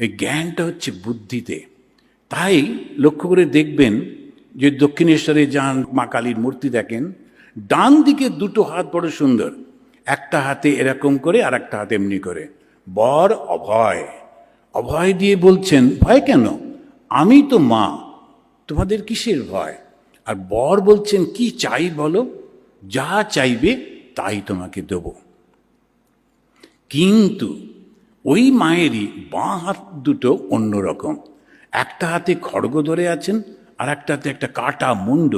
এই জ্ঞানটা হচ্ছে বুদ্ধিতে। তাই লক্ষ্য করে দেখবেন যে দক্ষিণেশ্বরে যান, মা কালীর মূর্তি দেখেন, ডান দিকে দুটো হাত বড় সুন্দর। একটা হাতে এরকম করে আর একটা হাতে এমনি করে। বর অভয়। অভয় দিয়ে বলছেন, ভয় কেন? আমি তো মা। তোমাদের কিসের ভয়? আর বর বলছেন, কি চাই বলো? যা চাইবে তাই তোমাকে দেবো। কিন্তু ওই মায়েরই বাঁ হাত দুটো অন্যরকম একটা হাতে খড়গ ধরে আছেন আর একটা হাতে একটা কাটা মুন্ড।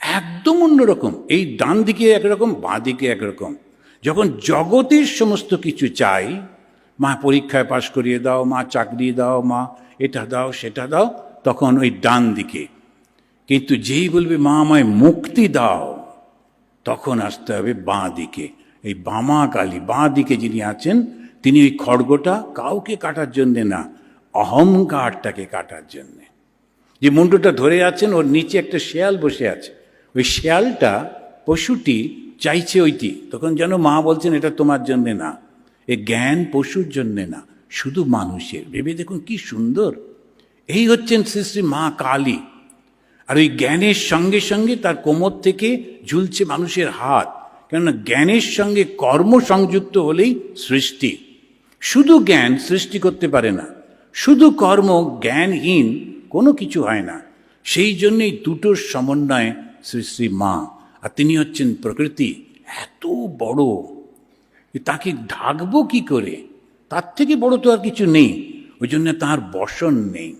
একদম অন্যরকম এই ডান দিকে একরকম বাঁ দিকে একরকম যখন জগতের সমস্ত কিছু চাই, মা পরীক্ষায় পাশ করিয়ে দাও, মা চাকরি দাও, মা এটা দাও, সেটা দাও, তখন ওই ডান দিকে। কিন্তু যেই বলবে, মা, আমায় মুক্তি দাও, তখন আসতে হবে বাঁ দিকে। এই বামা কালী, বাঁ দিকে যিনি আছেন তিনি ওই খড়গটা কাউকে কাটার জন্যে না, অহংকারটাকে কাটার জন্যে। যে মুন্ডুটা ধরে আছেন, ওর নিচে একটা শেয়াল বসে আছে। ওই শেয়ালটা পশুটি চাইছে ওইটি। তখন যেন মা বলছেন, এটা তোমার জন্যে না। এ জ্ঞান পশুর জন্যে না, শুধু মানুষের। ভেবে দেখুন কি সুন্দর। এই হচ্ছেন শ্রী শ্রী মা কালী। আর ওই জ্ঞানের সঙ্গে সঙ্গে তার কোমর থেকে ঝুলছে মানুষের হাত। কেননা জ্ঞানের সঙ্গে কর্ম সংযুক্ত হলেই সৃষ্টি। শুধু জ্ঞান সৃষ্টি করতে পারে না, শুধু কর্ম জ্ঞানহীন কোনো কিছু হয় না। সেই জন্যই দুটোর সমন্বয়ে শ্রী শ্রী মা আর তিনি হচ্ছেন প্রকৃতি এত বড়। তাকে ঢাকবো কি করে? তার থেকে বড় তো আর কিছু নেই, ওই জন্য তার বসন নেই।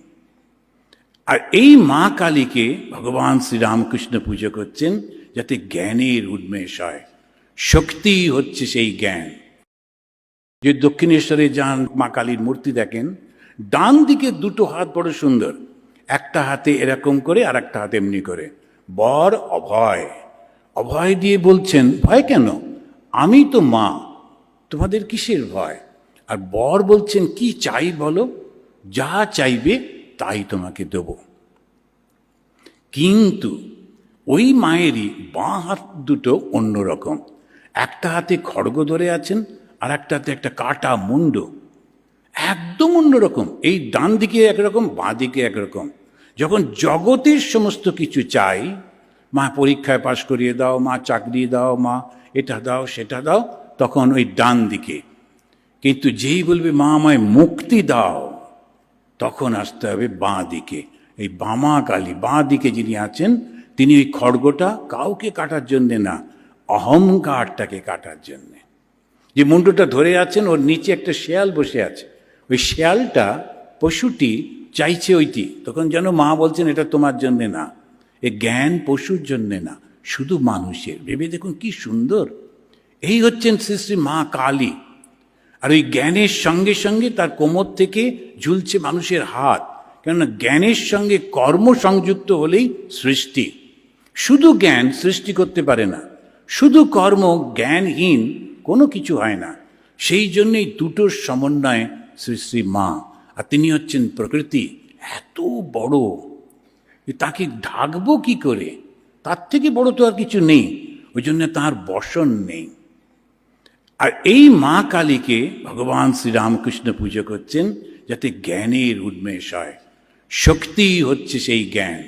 আর এই মা কালীকে ভগবান শ্রীরামকৃষ্ণ পুজো করছেন যাতে জ্ঞানের উন্মেষ হয়। শক্তি হচ্ছে সেই জ্ঞান। যে দক্ষিণেশ্বরে যান মা কালীর মূর্তি দেখেন, ডান দিকে দুটো হাত বড় সুন্দর। একটা হাতে এরকম করে আর একটা হাতে এমনি করে। বর অভয়। অভয় দিয়ে বলছেন, ভয় কেন? আমি তো মা। তোমাদের কিসের ভয়? আর বর বলছেন, কি চাই বলো? যা চাইবে তাই তোমাকে দেব। কিন্তু ওই মায়েরই বাঁ হাত দুটো অন্যরকম। একটা হাতে খড়গ ধরে আছেন আর একটাতে একটা কাটা মুন্ড। একদম অন্যরকম। এই ডান দিকে একরকম, বাঁ দিকে একরকম। যখন জগতের সমস্ত কিছু চাই, মা পরীক্ষায় পাশ করিয়ে দাও, মা চাকরি দাও, মা এটা দাও, সেটা দাও, তখন ওই ডান দিকে। কিন্তু যেই বলবে, মা, আমায় মুক্তি দাও, তখন আসতে হবে বাঁ দিকে। এই বামা কালী, বাঁ দিকে যিনি আছেন, তিনি ওই খড়গটা কাউকে কাটার জন্যে না, অহংকারটাকে কাটার জন্যে। যে মুন্ডুটা ধরে আছেন, ওর নিচে একটা শেয়াল বসে আছে। ওই শেয়ালটা পশুটি চাইছে ওইটি। তখন যেন মা বলছেন, এটা তোমার জন্যে না। এ জ্ঞান পশুর জন্যে না, শুধু মানুষের। ভেবে দেখুন কি সুন্দর। এই হচ্ছেন শ্রী শ্রী মা কালী। আর ওই জ্ঞানের সঙ্গে সঙ্গে তার কোমর থেকে ঝুলছে মানুষের হাত। কেননা জ্ঞানের সঙ্গে কর্ম সংযুক্ত হলেই সৃষ্টি। শুধু জ্ঞান সৃষ্টি করতে পারে না, শুধু কর্ম জ্ঞানহীন কোনো কিছু হয় না। সেই জন্যই দুটোর সমন্বয়ে শ্রী শ্রী মা আর তিনি হচ্ছেন প্রকৃতি এত বড় তাকে ঢাকবো কি করে? তার থেকে বড় তো আর কিছু নেই, ওই জন্য তার বসন নেই। আর এই মা কালীকে ভগবান শ্রীরামকৃষ্ণ পুজো করছেন যাতে জ্ঞানের উন্মেষ হয়। শক্তি হচ্ছে সেই জ্ঞান।